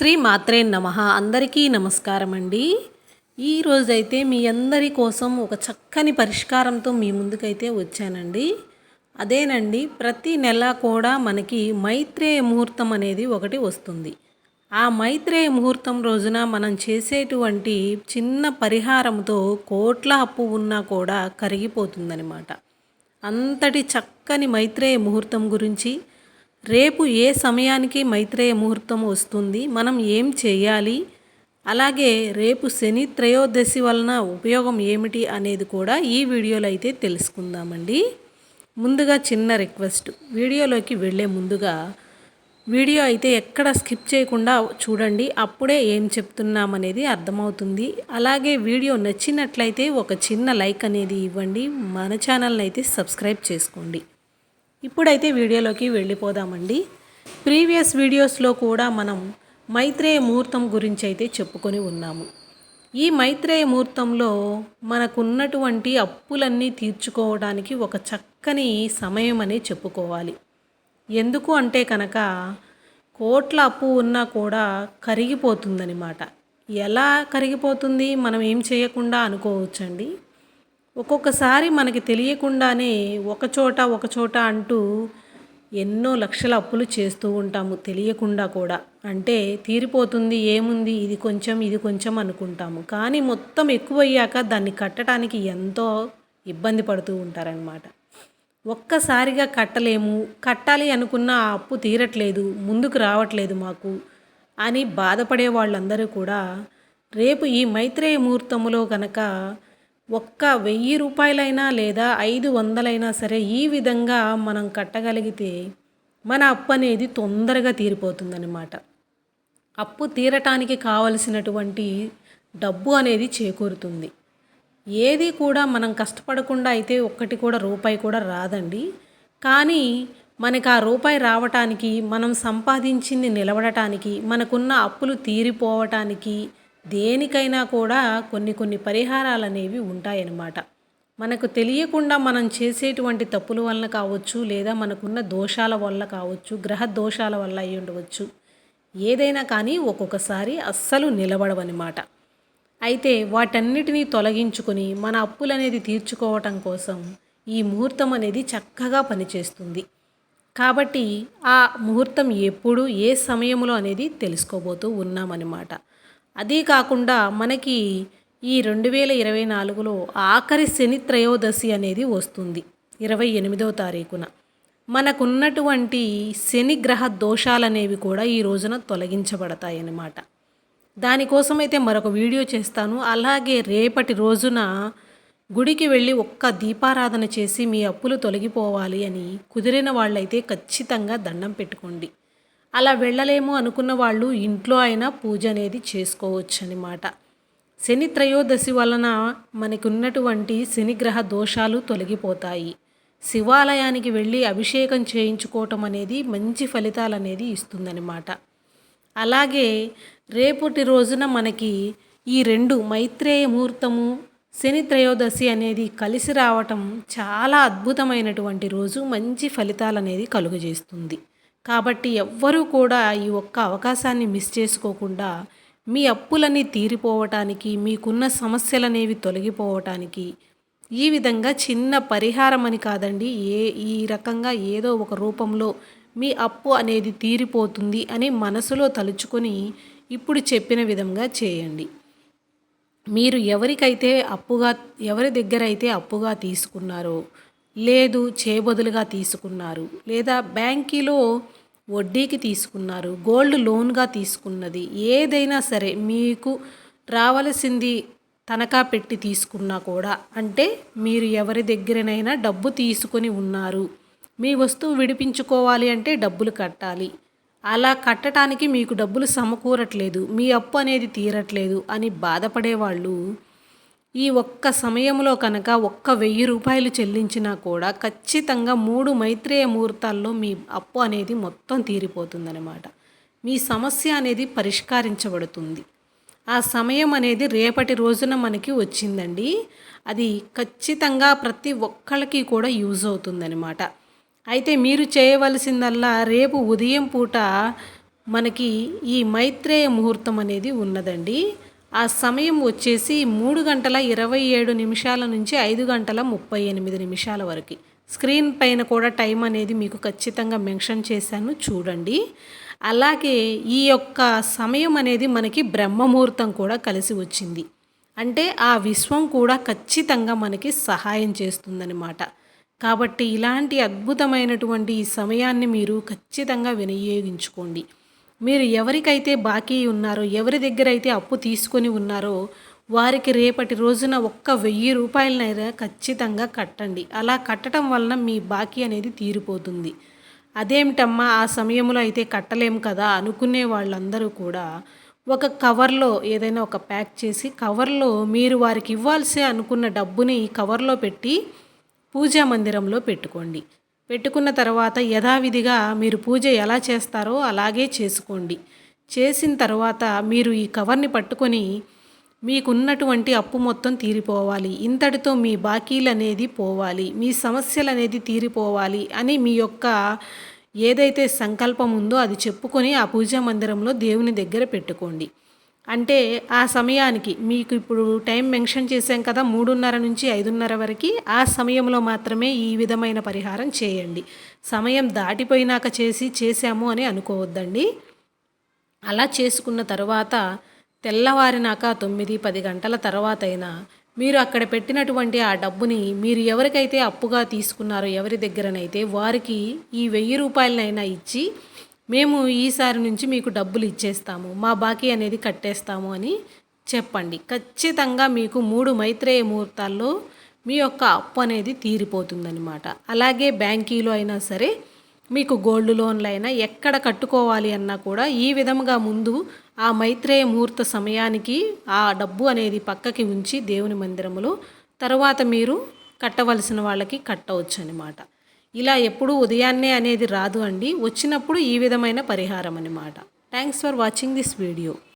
శ్రీ మాత్రే నమ. అందరికీ నమస్కారం అండి. ఈరోజైతే మీ అందరి కోసం ఒక చక్కని పరిష్కారంతో మీ ముందుకైతే వచ్చానండి. అదేనండి ప్రతి నెల కూడా మనకి మైత్రేయ ముహూర్తం అనేది ఒకటి వస్తుంది. ఆ మైత్రేయ ముహూర్తం రోజున మనం చేసేటువంటి చిన్న పరిహారంతో కోట్ల అప్పు ఉన్నా కూడా కరిగిపోతుందనమాట అంతటి చక్కని మైత్రేయ ముహూర్తం గురించి రేపు ఏ సమయానికి మైత్రేయ ముహూర్తం వస్తుంది మనం ఏం చేయాలి? అలాగే రేపు శని త్రయోదశి వలన ఉపయోగం ఏమిటి అనేది కూడా ఈ వీడియోలో అయితే తెలుసుకుందామండి. ముందుగా చిన్న రిక్వెస్ట్ వీడియోలోకి వెళ్ళే ముందుగా వీడియో అయితే ఎక్కడ స్కిప్ చేయకుండా చూడండి అప్పుడే ఏం చెప్తున్నామనేది అర్థమవుతుంది. అలాగే వీడియో నచ్చినట్లయితే ఒక చిన్న లైక్ అనేది ఇవ్వండి మన ఛానల్ని అయితే సబ్స్క్రైబ్ చేసుకోండి. ఇప్పుడైతే వీడియోలోకి వెళ్ళిపోదామండి. ప్రీవియస్ వీడియోస్లో కూడా మనం మైత్రేయ ముహూర్తం గురించి అయితే చెప్పుకొని ఉన్నాము. ఈ మైత్రేయ ముహూర్తంలో మనకున్నటువంటి అప్పులన్నీ తీర్చుకోవడానికి ఒక చక్కని సమయం అని చెప్పుకోవాలి. ఎందుకు అంటే కనుక కోట్ల అప్పు ఉన్నా కూడా కరిగిపోతుందనమాట ఎలా కరిగిపోతుంది? మనం ఏం చేయకుండా అనుకోవచ్చండి? ఒక్కొక్కసారి మనకి తెలియకుండానే ఒక చోట ఒక చోట అంటూ ఎన్నో లక్షల అప్పులు చేస్తూ ఉంటాము తెలియకుండా కూడా. అంటే తీరిపోతుంది ఏముంది ఇది కొంచెం ఇది కొంచెం అనుకుంటాము. కానీ మొత్తం ఎక్కువయ్యాక దాన్ని కట్టడానికి ఎంతో ఇబ్బంది పడుతూ ఉంటారనమాట ఒక్కసారిగా కట్టలేము కట్టాలి అనుకున్న ఆ అప్పు తీరట్లేదు ముందుకు రావట్లేదు మాకు అని బాధపడే వాళ్ళందరూ కూడా రేపు ఈ మైత్రేయ ముహూర్తములో కనుక ఒక్క వెయ్యి రూపాయలైనా లేదా ఐదు వందలైనా సరే ఈ విధంగా మనం కట్టగలిగితే మన అప్పు అనేది తొందరగా తీరిపోతుందన్నమాట. అప్పు తీరటానికి కావలసినటువంటి డబ్బు అనేది చేకూరుతుంది. ఏది కూడా మనం కష్టపడకుండా అయితే ఒక్కటి కూడా రూపాయి కూడా రాదండి. కానీ మనకు ఆ రూపాయి రావటానికి మనం సంపాదించింది నిలబడటానికి మనకున్న అప్పులు తీరిపోవటానికి దేనికైనా కూడా కొన్ని కొన్ని పరిహారాలు అనేవి ఉంటాయన్నమాట. మనకు తెలియకుండా మనం చేసేటువంటి తప్పుల వలన కావచ్చు లేదా మనకున్న దోషాల వల్ల కావచ్చు గ్రహ దోషాల వల్ల అయి ఉండవచ్చు. ఏదైనా కానీ ఒక్కొక్కసారి అస్సలు నిలబడవన్నమాట. అయితే వాటన్నిటినీ తొలగించుకొని మన అప్పులు అనేది తీర్చుకోవటం కోసం ఈ ముహూర్తం అనేది చక్కగా పనిచేస్తుంది. కాబట్టి ఆ ముహూర్తం ఎప్పుడు ఏ సమయంలో అనేది తెలుసుకోబోతూ ఉన్నామన్నమాట. అదీ కాకుండా మనకి ఈ రెండు వేల ఇరవై నాలుగులో ఆఖరి శని త్రయోదశి అనేది వస్తుంది ఇరవై ఎనిమిదవ తారీఖున. మనకున్నటువంటి శని గ్రహ దోషాలనేవి కూడా ఈ రోజున తొలగించబడతాయి అన్నమాట దానికోసమైతే మరొక వీడియో చేస్తాను. అలాగే రేపటి రోజున గుడికి వెళ్ళి ఒక్క దీపారాధన చేసి మీ అప్పులు తొలగిపోవాలి అని కుదిరిన వాళ్ళైతే ఖచ్చితంగా దండం పెట్టుకోండి. అలా వెళ్ళలేము అనుకున్న వాళ్ళు ఇంట్లో అయినా పూజ అనేది చేసుకోవచ్చు అనమాట శని త్రయోదశి వలన మనకున్నటువంటి శనిగ్రహ దోషాలు తొలగిపోతాయి. శివాలయానికి వెళ్ళి అభిషేకం చేయించుకోవటం అనేది మంచి ఫలితాలు అనేది ఇస్తుందనమాట అలాగే రేపటి రోజున మనకి ఈ రెండు మైత్రేయ ముహూర్తము శని త్రయోదశి అనేది కలిసి రావటం చాలా అద్భుతమైనటువంటి రోజు మంచి ఫలితాలు అనేది కలుగజేస్తుంది. కాబట్టి ఎవ్వరూ కూడా ఈ ఒక్క అవకాశాన్ని మిస్ చేసుకోకుండా మీ అప్పులన్నీ తీరిపోవటానికి మీకున్న సమస్యలనేవి తొలగిపోవటానికి ఈ విధంగా చిన్న పరిహారం అని కాదండి ఏ ఈ రకంగా ఏదో ఒక రూపంలో మీ అప్పు అనేది తీరిపోతుంది అని మనసులో తలుచుకొని ఇప్పుడు చెప్పిన విధంగా చేయండి. మీరు ఎవరికైతే అప్పుగా ఎవరి దగ్గర అయితే అప్పుగా తీసుకున్నారో లేదు చేబదులుగా తీసుకున్నారు. లేదా బ్యాంకీలో వడ్డీకి తీసుకున్నారు. గోల్డ్ లోన్గా తీసుకున్నది. ఏదైనా సరే మీకు రావలసింది తనఖా పెట్టి తీసుకున్నా కూడా. అంటే మీరు ఎవరి దగ్గరనైనా డబ్బు తీసుకొని ఉన్నారు. మీ వస్తువు విడిపించుకోవాలి అంటే డబ్బులు కట్టాలి. అలా కట్టడానికి మీకు డబ్బులు సమకూరట్లేదు. మీ అప్పు అనేది తీరట్లేదు అని బాధపడేవాళ్ళు ఈ ఒక్క సమయంలో కనుక ఒక్క వెయ్యి రూపాయలు చెల్లించినా కూడా ఖచ్చితంగా మూడు మైత్రేయ ముహూర్తాల్లో మీ అప్పు అనేది మొత్తం తీరిపోతుందనమాట మీ సమస్య అనేది పరిష్కరించబడుతుంది. ఆ సమయం అనేది రేపటి రోజున మనకి వచ్చిందండి. అది ఖచ్చితంగా ప్రతి ఒక్కళ్ళకి కూడా యూజ్ అవుతుందనమాట అయితే మీరు చేయవలసిందల్లా రేపు ఉదయం పూట మనకి ఈ మైత్రేయ ముహూర్తం అనేది ఉన్నదండి. ఆ సమయం వచ్చేసి మూడు గంటల ఇరవై ఏడు నిమిషాల నుంచి ఐదు గంటల ముప్పై ఎనిమిది నిమిషాల వరకు. స్క్రీన్ పైన కూడా టైం అనేది మీకు ఖచ్చితంగా మెన్షన్ చేశాను చూడండి. అలాగే ఈ యొక్క సమయం అనేది మనకి బ్రహ్మముహూర్తం కూడా కలిసి వచ్చింది. అంటే ఆ విశ్వం కూడా ఖచ్చితంగా మనకి సహాయం చేస్తుందన్నమాట. కాబట్టి ఇలాంటి అద్భుతమైనటువంటి ఈ సమయాన్ని మీరు ఖచ్చితంగా వినియోగించుకోండి. మీరు ఎవరికైతే బాకీ ఉన్నారో ఎవరి దగ్గర అయితే అప్పు తీసుకొని ఉన్నారో వారికి రేపటి రోజున ఒక్క వెయ్యి రూపాయలనైనా ఖచ్చితంగా కట్టండి. అలా కట్టడం వలన మీ బాకీ అనేది తీరిపోతుంది. అదేమిటమ్మా ఆ సమయంలో అయితే కట్టలేం కదా అనుకునే వాళ్ళందరూ కూడా ఒక కవర్లో ఏదైనా ఒక ప్యాక్ చేసి కవర్లో మీరు వారికి ఇవ్వాల్సి అనుకున్న డబ్బుని కవర్లో పెట్టి పూజా మందిరంలో పెట్టుకోండి. పెట్టుకున్న తర్వాత యథావిధిగా మీరు పూజ ఎలా చేస్తారో అలాగే చేసుకోండి. చేసిన తర్వాత మీరు ఈ కవర్ని పట్టుకొని మీకున్నటువంటి అప్పు మొత్తం తీరిపోవాలి. ఇంతటితో మీ బాకీలు అనేది పోవాలి. మీ సమస్యలు అనేది తీరిపోవాలి అని మీ యొక్క ఏదైతే సంకల్పం ఉందో అది చెప్పుకొని ఆ పూజా మందిరంలో దేవుని దగ్గర పెట్టుకోండి. అంటే ఆ సమయానికి మీకు ఇప్పుడు టైం మెన్షన్ చేశాం కదా మూడున్నర నుంచి ఐదున్నర వరకు. ఆ సమయంలో మాత్రమే ఈ విధమైన పరిహారం చేయండి. సమయం దాటిపోయినాక చేసి చేశాము అని అనుకోవద్దండి. అలా చేసుకున్న తర్వాత తెల్లవారినాక తొమ్మిది పది గంటల తర్వాత అయినా మీరు అక్కడ పెట్టినటువంటి ఆ డబ్బుని మీరు ఎవరికైతే అప్పుగా తీసుకున్నారో ఎవరి దగ్గరనైతే వారికి ఈ వెయ్యి రూపాయలనైనా ఇచ్చి మేము ఈసారి నుంచి మీకు డబ్బులు ఇచ్చేస్తాము మా బాకీ అనేది కట్టేస్తాము అని చెప్పండి. ఖచ్చితంగా మీకు మూడు మైత్రేయ ముహూర్తాల్లో మీ యొక్క అప్పు అనేది తీరిపోతుందనమాట అలాగే బ్యాంకీలో అయినా సరే మీకు గోల్డ్ లోన్లు అయినా ఎక్కడ కట్టుకోవాలి అన్నా కూడా ఈ విధంగా ముందు ఆ మైత్రేయ ముహూర్త సమయానికి ఆ డబ్బు అనేది పక్కకి ఉంచి దేవుని మందిరములో తర్వాత మీరు కట్టవలసిన వాళ్ళకి కట్టవచ్చు అనమాట ఇలా ఎప్పుడు ఉదయాన్నే అనేది రాదు అండి. వచ్చినప్పుడు ఈ విధమైన పరిహారం అనమాట thanks for watching this video